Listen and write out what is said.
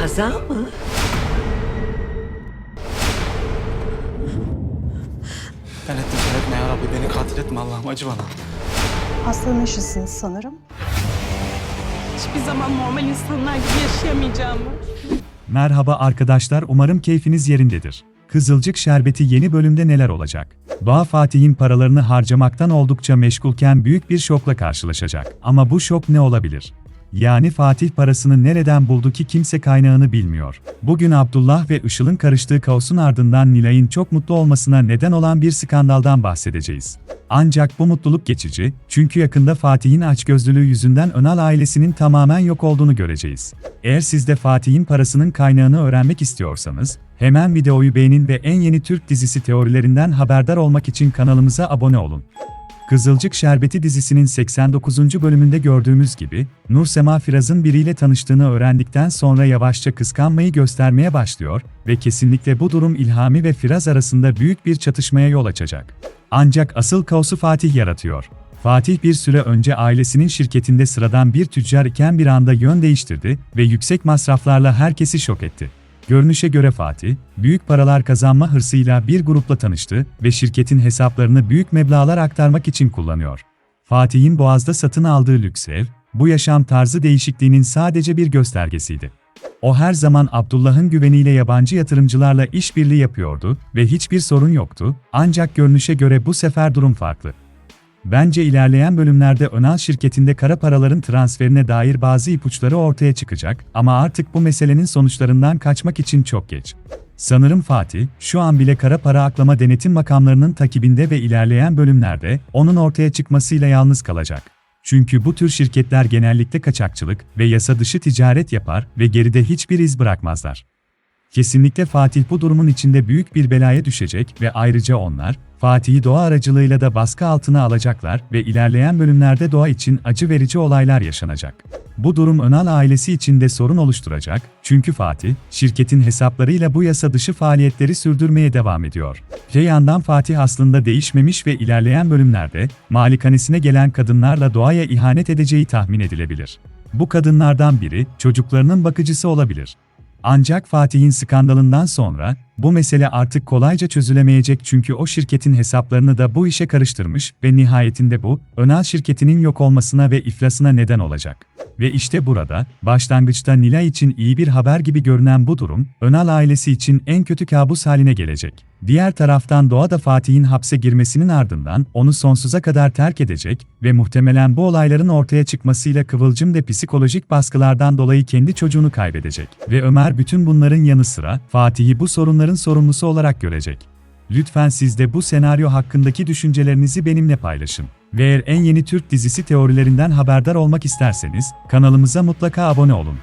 Kaza mı? Ben ettim sen etme ya Rabbi. Beni katil etme Allah'ım acı bana. Hastanın eşisiniz sanırım. Hiçbir zaman normal insanlar gibi yaşayamayacağımı. Merhaba arkadaşlar umarım keyfiniz yerindedir. Kızılcık Şerbeti yeni bölümde neler olacak? Doğa Fatih'in paralarını harcamaktan oldukça meşgulken büyük bir şokla karşılaşacak. Ama bu şok ne olabilir? Yani Fatih parasını nereden buldu ki kimse kaynağını bilmiyor. Bugün Abdullah ve Işıl'ın karıştığı kaosun ardından Nilay'ın çok mutlu olmasına neden olan bir skandaldan bahsedeceğiz. Ancak bu mutluluk geçici, çünkü yakında Fatih'in açgözlülüğü yüzünden Önal ailesinin tamamen yok olduğunu göreceğiz. Eğer siz de Fatih'in parasının kaynağını öğrenmek istiyorsanız, hemen videoyu beğenin ve en yeni Türk dizisi teorilerinden haberdar olmak için kanalımıza abone olun. Kızılcık Şerbeti dizisinin 89. bölümünde gördüğümüz gibi, Nur Sema Firaz'ın biriyle tanıştığını öğrendikten sonra yavaşça kıskanmayı göstermeye başlıyor ve kesinlikle bu durum İlhami ve Firaz arasında büyük bir çatışmaya yol açacak. Ancak asıl kaosu Fatih yaratıyor. Fatih bir süre önce ailesinin şirketinde sıradan bir tüccar iken bir anda yön değiştirdi ve yüksek masraflarla herkesi şok etti. Görünüşe göre Fatih, büyük paralar kazanma hırsıyla bir grupla tanıştı ve şirketin hesaplarını büyük meblağlar aktarmak için kullanıyor. Fatih'in Boğaz'da satın aldığı lüks ev, bu yaşam tarzı değişikliğinin sadece bir göstergesiydi. O her zaman Abdullah'ın güveniyle yabancı yatırımcılarla işbirliği yapıyordu ve hiçbir sorun yoktu, ancak görünüşe göre bu sefer durum farklı. Bence ilerleyen bölümlerde Önal şirketinde kara paraların transferine dair bazı ipuçları ortaya çıkacak ama artık bu meselenin sonuçlarından kaçmak için çok geç. Sanırım Fatih, şu an bile kara para aklama denetim makamlarının takibinde ve ilerleyen bölümlerde onun ortaya çıkmasıyla yalnız kalacak. Çünkü bu tür şirketler genellikle kaçakçılık ve yasa dışı ticaret yapar ve geride hiçbir iz bırakmazlar. Kesinlikle Fatih bu durumun içinde büyük bir belaya düşecek ve ayrıca onlar, Fatih'i doğa aracılığıyla da baskı altına alacaklar ve ilerleyen bölümlerde doğa için acı verici olaylar yaşanacak. Bu durum Önal ailesi için de sorun oluşturacak, çünkü Fatih, şirketin hesaplarıyla bu yasa dışı faaliyetleri sürdürmeye devam ediyor. Öte yandan Fatih aslında değişmemiş ve ilerleyen bölümlerde, malikanesine gelen kadınlarla doğaya ihanet edeceği tahmin edilebilir. Bu kadınlardan biri, çocuklarının bakıcısı olabilir. Ancak Fatih'in skandalından sonra, bu mesele artık kolayca çözülemeyecek çünkü o şirketin hesaplarını da bu işe karıştırmış ve nihayetinde bu, Önal şirketinin yok olmasına ve iflasına neden olacak. Ve işte burada, başlangıçta Nilay için iyi bir haber gibi görünen bu durum, Önal ailesi için en kötü kabus haline gelecek. Diğer taraftan Doğa da Fatih'in hapse girmesinin ardından onu sonsuza kadar terk edecek ve muhtemelen bu olayların ortaya çıkmasıyla Kıvılcım da psikolojik baskılardan dolayı kendi çocuğunu kaybedecek. Ve Ömer bütün bunların yanı sıra Fatih'i bu sorunların sorumlusu olarak görecek. Lütfen siz de bu senaryo hakkındaki düşüncelerinizi benimle paylaşın. Ve en yeni Türk dizisi teorilerinden haberdar olmak isterseniz kanalımıza mutlaka abone olun.